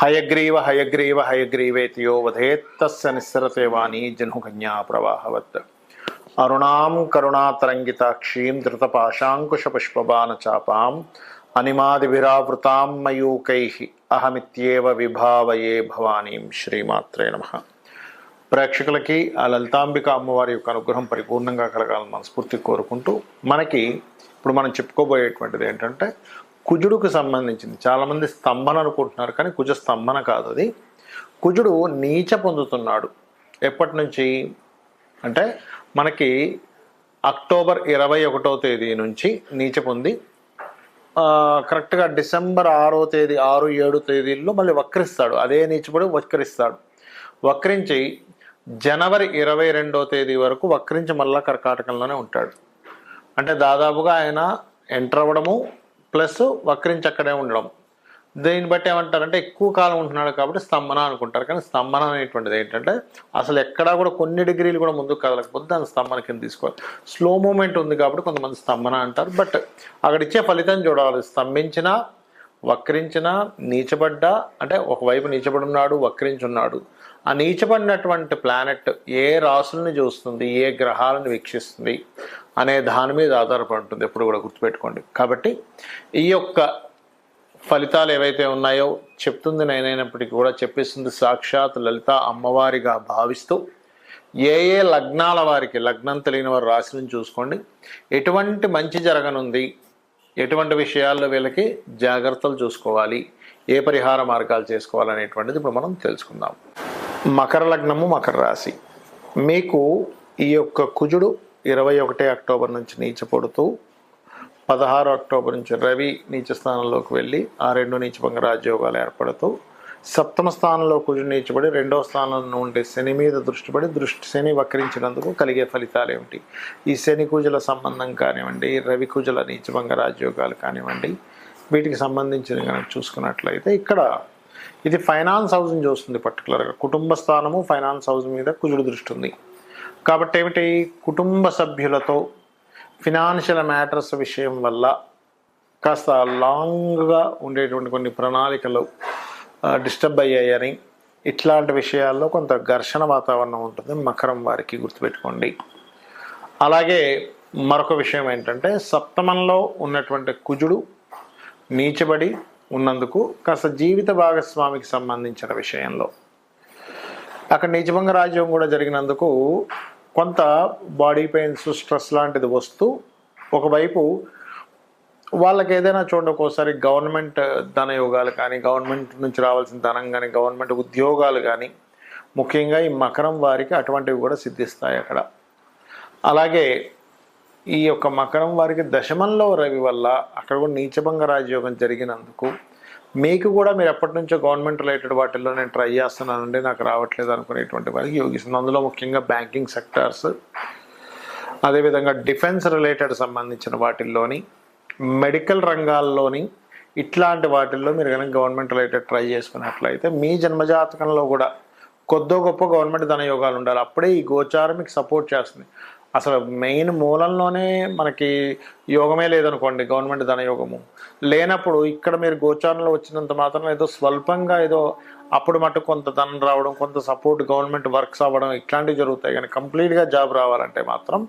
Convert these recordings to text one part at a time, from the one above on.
హయగ్రీవ హయగ్రీవ హయగ్రీవేతియో వధేత్తస్య నిస్సరతే వాణి జన్హుకన్యా ప్రవాహవత్. అరుణాం కరుణాతరంగితాక్షీం ధృతపాశాంకుశపుష్పబాణ చాపాం అనిమాదిభిరావృతాం మయూకై. అహమిత్యేవ విభావయే భవానీం శ్రీమాత్రే నమ. ప్రేక్షకులకి ఆ లలితాంబిక అమ్మవారి యొక్క అనుగ్రహం పరిపూర్ణంగా కలగాలని మనస్ఫూర్తి కోరుకుంటూ మనకి ఇప్పుడు మనం చెప్పుకోబోయేటువంటిది ఏంటంటే కుజుడుకు సంబంధించింది. చాలామంది స్తంభన అనుకుంటున్నారు కానీ కుజ స్తంభన కాదు అది. కుజుడు నీచ పొందుతున్నాడు. ఎప్పటి నుంచి? అంటే మనకి అక్టోబర్ ఇరవై ఒకటో తేదీ నుంచి నీచ పొంది కరెక్ట్గా డిసెంబర్ ఆరో తేదీ ఆరు ఏడు తేదీల్లో మళ్ళీ వక్రిస్తాడు. అదే నీచపడి వక్రిస్తాడు. వక్రించి జనవరి ఇరవై రెండో తేదీ వరకు వక్రించి మళ్ళా కర్కాటకంలోనే ఉంటాడు. అంటే దాదాపుగా ఆయన ఎంటర్ అవ్వడము ప్లస్ వక్రించి అక్కడే ఉండడం. దీన్ని బట్టి ఏమంటారంటే ఎక్కువ కాలం ఉంటున్నాడు కాబట్టి స్తంభన అనుకుంటారు. కానీ స్తంభన అనేటువంటిది ఏంటంటే అసలు ఎక్కడా కూడా కొన్ని డిగ్రీలు కూడా ముందుకు కదలకపోతే దాని స్తంభన కింద తీసుకోవాలి. స్లో మూమెంట్ ఉంది కాబట్టి కొంతమంది స్తంభన అంటారు. బట్ అక్కడ ఇచ్చే ఫలితం చూడాలి. స్తంభించినా వక్రించిన నీచబడ్డ అంటే ఒకవైపు నీచబడి ఉన్నాడు వక్రించున్నాడు. ఆ నీచబడినటువంటి ప్లానెట్ ఏ రాసుల్ని చూస్తుంది ఏ గ్రహాలను వీక్షిస్తుంది అనే దాని మీద ఆధారపడి ఉంటుంది. ఎప్పుడు కూడా గుర్తుపెట్టుకోండి. కాబట్టి ఈ యొక్క ఫలితాలు ఏవైతే ఉన్నాయో చెప్తుంది నేనైనప్పటికీ కూడా చెప్పిస్తుంది సాక్షాత్ లలిత అమ్మవారిగా భావిస్తూ ఏ ఏ లగ్నాల వారికి లగ్నం తెలియని వారు రాశిని చూసుకోండి. ఎటువంటి మంచి జరగనుంది ఎటువంటి విషయాల్లో వీళ్ళకి జాగ్రత్తలు చూసుకోవాలి ఏ పరిహార మార్గాలు చేసుకోవాలనేటువంటిది ఇప్పుడు మనం తెలుసుకుందాం. మకర లగ్నము మకర రాశి. మీకు ఈ యొక్క కుజుడు ఇరవై ఒకటి అక్టోబర్ నుంచి నీచపడుతూ పదహారు అక్టోబర్ నుంచి రవి నీచ స్థానంలోకి వెళ్ళి ఆ రెండు నీచభంగ రాజ్యోగాలు ఏర్పడుతూ సప్తమ స్థానంలో కుజుడు నీచబడి రెండవ స్థానంలో ఉండే శని మీద దృష్టి పడి దృష్టి శని వక్రించినందుకు కలిగే ఫలితాలు ఏమిటి? ఈ శని కుజుల సంబంధం కానివ్వండి రవి కుజుల నీచభంగ రాజయోగాలు కానివ్వండి వీటికి సంబంధించిన కనుక చూసుకున్నట్లయితే ఇక్కడ ఇది ఫైనాన్స్ హౌస్ని చూస్తుంది పర్టికులర్గా. కుటుంబ స్థానము ఫైనాన్స్ హౌస్ మీద కుజుడు దృష్టి ఉంది. కాబట్టి ఏమిటి కుటుంబ సభ్యులతో ఫినాన్షియల్ మ్యాటర్స్ విషయం వల్ల కాస్త లాంగ్గా ఉండేటువంటి కొన్ని ప్రణాళికలు డిస్టర్బ్ అయ్యాయని ఇట్లాంటి విషయాల్లో కొంత ఘర్షణ వాతావరణం ఉంటుంది. మకరం వారికి గుర్తుపెట్టుకోండి. అలాగే మరొక విషయం ఏంటంటే సప్తమంలో ఉన్నటువంటి కుజుడు నీచబడి ఉన్నందుకు కాస్త జీవిత భాగస్వామికి సంబంధించిన విషయంలో. అక్కడ నిజభంగ రాజ్యం కూడా జరిగినందుకు కొంత బాడీ పెయిన్స్ స్ట్రెస్ లాంటిది వస్తూ ఒకవైపు వాళ్ళకి ఏదైనా చూడండి ఒక్కోసారి గవర్నమెంట్ ధన యోగాలు కానీ గవర్నమెంట్ నుంచి రావాల్సిన ధనం కానీ గవర్నమెంట్ ఉద్యోగాలు కానీ ముఖ్యంగా ఈ మకరం వారికి అటువంటివి కూడా సిద్ధిస్తాయి అక్కడ. అలాగే ఈ యొక్క మకరం వారికి దశమంలో రవి వల్ల అక్కడ కూడా నీచభంగ రాజయోగం జరిగినందుకు మీకు కూడా మీరు ఎప్పటి నుంచో గవర్నమెంట్ రిలేటెడ్ వాటిల్లో నేను ట్రై చేస్తున్నానండి నాకు రావట్లేదు అనుకునేటువంటి వారికి యోగిస్తుంది. అందులో ముఖ్యంగా బ్యాంకింగ్ సెక్టార్స్ అదేవిధంగా డిఫెన్స్ రిలేటెడ్ సంబంధించిన వాటిల్లోని మెడికల్ రంగాల్లోని ఇట్లాంటి వాటిల్లో మీరు కనుక గవర్నమెంట్ రిలేటెడ్ ట్రై చేసుకున్నట్లయితే మీ జన్మజాతకంలో కూడా కొద్దో గొప్ప గవర్నమెంట్ ధన యోగాలు ఉండాలి. అప్పుడే ఈ గోచారం మీకు సపోర్ట్ చేస్తుంది. అసలు మెయిన్ మూలంలోనే మనకి యోగమే లేదనుకోండి గవర్నమెంట్ ధనయోగము లేనప్పుడు ఇక్కడ మీరు గోచారంలో వచ్చినంత మాత్రం ఏదో స్వల్పంగా ఏదో అప్పుడు మటు కొంత ధనం రావడం కొంత సపోర్ట్ గవర్నమెంట్ వర్క్స్ అవ్వడం ఇట్లాంటివి జరుగుతాయి. కానీ కంప్లీట్గా జాబ్ రావాలంటే మాత్రం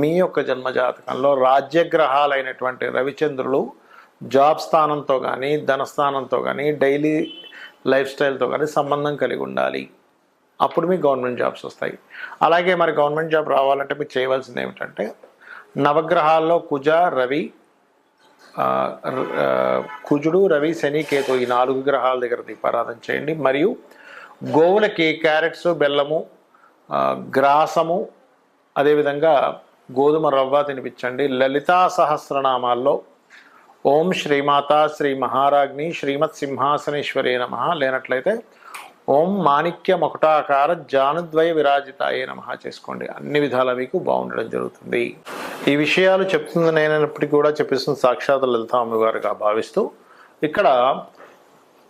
మీ యొక్క జన్మజాతకంలో రాజ్యగ్రహాలైనటువంటి రవిచంద్రులు జాబ్ స్థానంతో కానీ ధనస్థానంతో కానీ డైలీ లైఫ్ స్టైల్తో కానీ సంబంధం కలిగి ఉండాలి. అప్పుడు మీకు గవర్నమెంట్ జాబ్స్ వస్తాయి. అలాగే మరి గవర్నమెంట్ జాబ్ రావాలంటే మీరు చేయవలసింది ఏమిటంటే నవగ్రహాల్లో కుజ రవి కుజుడు రవి శని కేతు ఈ నాలుగు గ్రహాల దగ్గర దీపారాధన చేయండి. మరియు గోవులకి క్యారెట్స్ బెల్లము గ్రాసము అదేవిధంగా గోధుమ రవ్వ తినిపించండి. లలితా సహస్రనామాల్లో ఓం శ్రీమాత శ్రీ మహారాజ్ని శ్రీమత్ సింహాసనేశ్వరి నమ. లేనట్లయితే ఓం మాణిక్య మకుటాకార జానుద్వయ విరాజితాయే నమ చేసుకోండి. అన్ని విధాల మీకు బాగుండడం జరుగుతుంది. ఈ విషయాలు చెప్తుంది నేనప్పటికీ కూడా చెప్పిస్తుంది సాక్షాత్ లలిత అమ్మగారుగా భావిస్తూ ఇక్కడ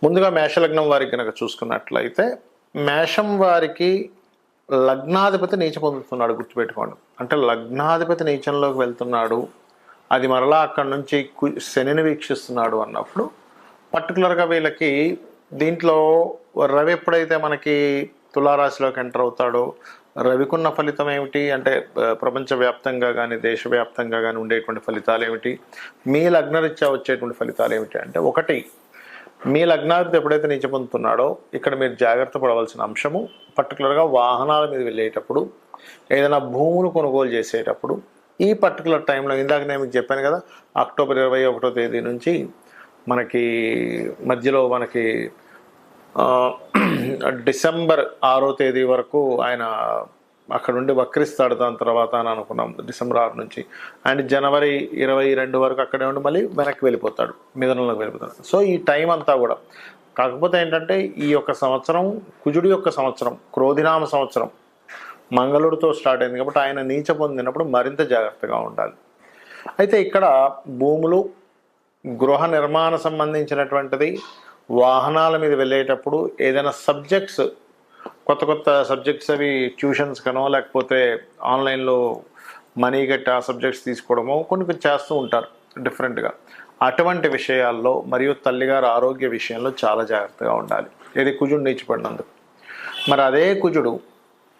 ముందుగా మేషలగ్నం వారికి కనుక చూసుకున్నట్లయితే మేషం వారికి లగ్నాధిపతి నీచ పొందుతున్నాడు గుర్తుపెట్టుకోండి. అంటే లగ్నాధిపతి నీచంలోకి వెళ్తున్నాడు. అది మరలా అక్కడి నుంచి శనిని వీక్షిస్తున్నాడు అన్నప్పుడు పర్టికులర్గా వీళ్ళకి దీంట్లో రవి ఎప్పుడైతే మనకి తులారాశిలోకి ఎంటర్ అవుతాడో రవికున్న ఫలితం ఏమిటి? అంటే ప్రపంచవ్యాప్తంగా కానీ దేశవ్యాప్తంగా కానీ ఉండేటువంటి ఫలితాలు ఏమిటి? మీ లగ్నరీత్యా వచ్చేటువంటి ఫలితాలు ఏమిటి? అంటే ఒకటి మీ లగ్నాధిపతి ఎప్పుడైతే నీచ పొందుతున్నాడో ఇక్కడ మీరు జాగ్రత్త పడవలసిన అంశము పర్టికులర్గా వాహనాల మీద వెళ్ళేటప్పుడు ఏదైనా భూములు కొనుగోలు చేసేటప్పుడు ఈ పర్టికులర్ టైంలో ఇందాక నేను మీకు చెప్పాను కదా అక్టోబర్ ఇరవై ఒకటో తేదీ నుంచి మనకి మధ్యలో మనకి డిసెంబర్ ఆరో తేదీ వరకు ఆయన అక్కడ ఉండి వక్రిస్తాడు. దాని తర్వాత అని అనుకున్నాం. డిసెంబర్ ఆరు నుంచి అండ్ జనవరి ఇరవై రెండు వరకు అక్కడే ఉండి మళ్ళీ వెనక్కి వెళ్ళిపోతాడు. మిథునంలోకి వెళ్ళిపోతాడు. సో ఈ టైం అంతా కూడా కాకపోతే ఏంటంటే ఈ యొక్క సంవత్సరం కుజుడి యొక్క సంవత్సరం క్రోధినామ సంవత్సరం మంగళుడితో స్టార్ట్ అయింది కాబట్టి ఆయన నీచ పొందినప్పుడు మరింత జాగ్రత్తగా ఉండాలి. అయితే ఇక్కడ భూములు గృహ నిర్మాణ సంబంధించినటువంటిది వాహనాల మీద వెళ్ళేటప్పుడు ఏదైనా సబ్జెక్ట్స్ కొత్త కొత్త సబ్జెక్ట్స్ అవి ట్యూషన్స్ కనో లేకపోతే ఆన్లైన్లో మనీ కట్టి ఆ సబ్జెక్ట్స్ తీసుకోవడమో కొన్ని కొన్ని చేస్తూ ఉంటారు డిఫరెంట్గా. అటువంటి విషయాల్లో మరియు తల్లిగారు ఆరోగ్య విషయంలో చాలా జాగ్రత్తగా ఉండాలి. ఇది కుజుడు నీచిపడినందుకు. మరి అదే కుజుడు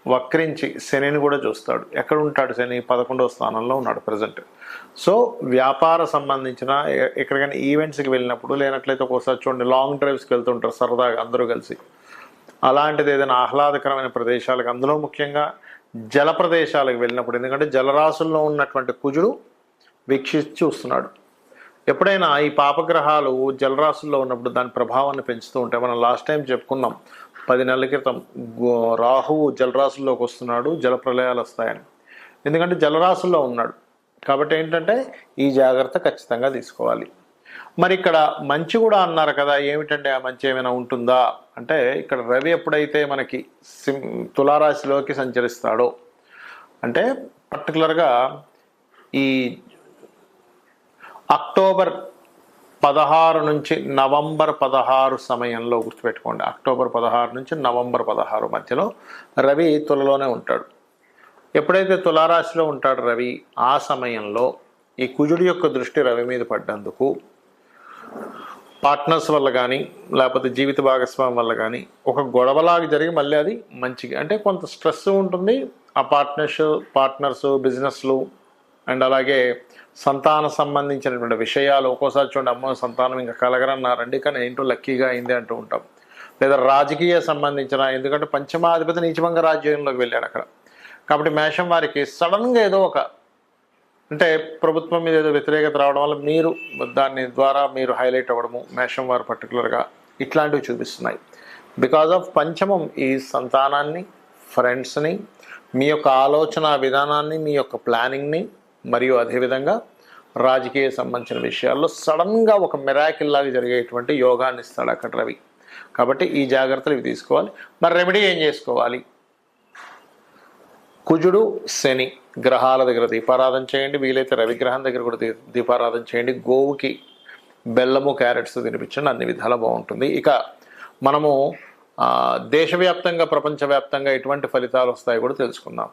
వక్రించి శనిని కూడా చూస్తాడు. ఎక్కడ ఉంటాడు శని? పదకొండవ స్థానంలో ఉన్నాడు ప్రజెంట్ సో వ్యాపార సంబంధించిన ఎక్కడికైనా ఈవెంట్స్కి వెళ్ళినప్పుడు లేనట్లయితే ఒకసారి చూడండి లాంగ్ డ్రైవ్స్కి వెళ్తుంటారు సరదాగా అందరూ కలిసి. అలాంటిది ఏదైనా ఆహ్లాదకరమైన ప్రదేశాలకు అందులో ముఖ్యంగా జల ప్రదేశాలకు వెళ్ళినప్పుడు ఎందుకంటే జలరాశుల్లో ఉన్నటువంటి కుజుడు వీక్షించి చూస్తున్నాడు ఎప్పుడైనా ఈ పాపగ్రహాలు జలరాశుల్లో ఉన్నప్పుడు దాని ప్రభావాన్ని పెంచుతూ ఉంటాయి మనం లాస్ట్ టైం చెప్పుకున్నాం పది నెలల క్రితం గో- రాహువు జలరాశుల్లోకి వస్తున్నాడు జల ప్రళయాలు వస్తాయని. ఎందుకంటే జలరాశుల్లో ఉన్నాడు. కాబట్టి ఏంటంటే ఈ జాగ్రత్త ఖచ్చితంగా తీసుకోవాలి. మరి ఇక్కడ మంచి కూడా అన్నారు కదా ఏమిటంటే ఆ మంచి ఏమైనా ఉంటుందా? అంటే ఇక్కడ రవి ఎప్పుడైతే మనకి సిం తులారాశిలోకి సంచరిస్తాడో అంటే పర్టికులర్గా ఈ అక్టోబర్ పదహారు నుంచి నవంబర్ పదహారు సమయంలో గుర్తుపెట్టుకోండి. అక్టోబర్ పదహారు నుంచి నవంబర్ పదహారు మధ్యలో రవి తులలోనే ఉంటాడు. ఎప్పుడైతే తులారాశిలో ఉంటాడు రవి ఆ సమయంలో ఈ కుజుడి యొక్క దృష్టి రవి మీద పడ్డందుకు పార్ట్నర్స్ వల్ల కానీ లేకపోతే జీవిత భాగస్వామి వల్ల కానీ ఒక గొడవలాగా జరిగి మళ్ళీ అది మంచిగా అంటే కొంత స్ట్రెస్ ఉంటుంది. ఆ పార్ట్నర్స్ పార్ట్నర్స్ బిజినెస్లు అండ్ అలాగే సంతాన సంబంధించినటువంటి విషయాలు ఒక్కోసారి చూడండి అమ్మ సంతానం ఇంకా కలగరన్నారండి కానీ ఏంటో లక్కీగా అయింది అంటూ ఉంటాం. లేదా రాజకీయ సంబంధించిన ఎందుకంటే పంచమాధిపతి నీచభంగ రాజ్యంలోకి వెళ్ళాడు అక్కడ. కాబట్టి మేషం వారికి సడన్గా ఏదో ఒక అంటే ప్రభుత్వం మీద ఏదో వ్యతిరేకత రావడం వల్ల మీరు దాని ద్వారా మీరు హైలైట్ అవ్వడము మేషం వారు పర్టికులర్గా ఇట్లాంటివి చూపిస్తున్నాయి. బికాజ్ ఆఫ్ పంచమం ఈ సంతానాన్ని ఫ్రెండ్స్ని మీ యొక్క ఆలోచన విధానాన్ని మీ యొక్క ప్లానింగ్ని మరియు అదేవిధంగా రాజకీయ సంబంధించిన విషయాల్లో సడన్గా ఒక మిరాకిల్ లాగా జరిగేటువంటి యోగాన్ని ఇస్తాడు అక్కడ రవి. కాబట్టి ఈ జాగ్రత్తలు ఇవి తీసుకోవాలి. మరి రెమెడీ ఏం చేసుకోవాలి? కుజుడు శని గ్రహాల దగ్గర దీపారాధన చేయండి. వీలైతే రవిగ్రహం దగ్గర కూడా దీపారాధన చేయండి. గోవుకి బెల్లము క్యారెట్స్ తినిపించండి. అన్ని విధాలా బాగుంటుంది. ఇక మనము దేశవ్యాప్తంగా ప్రపంచవ్యాప్తంగా ఎటువంటి ఫలితాలు వస్తాయో కూడా తెలుసుకుందాం.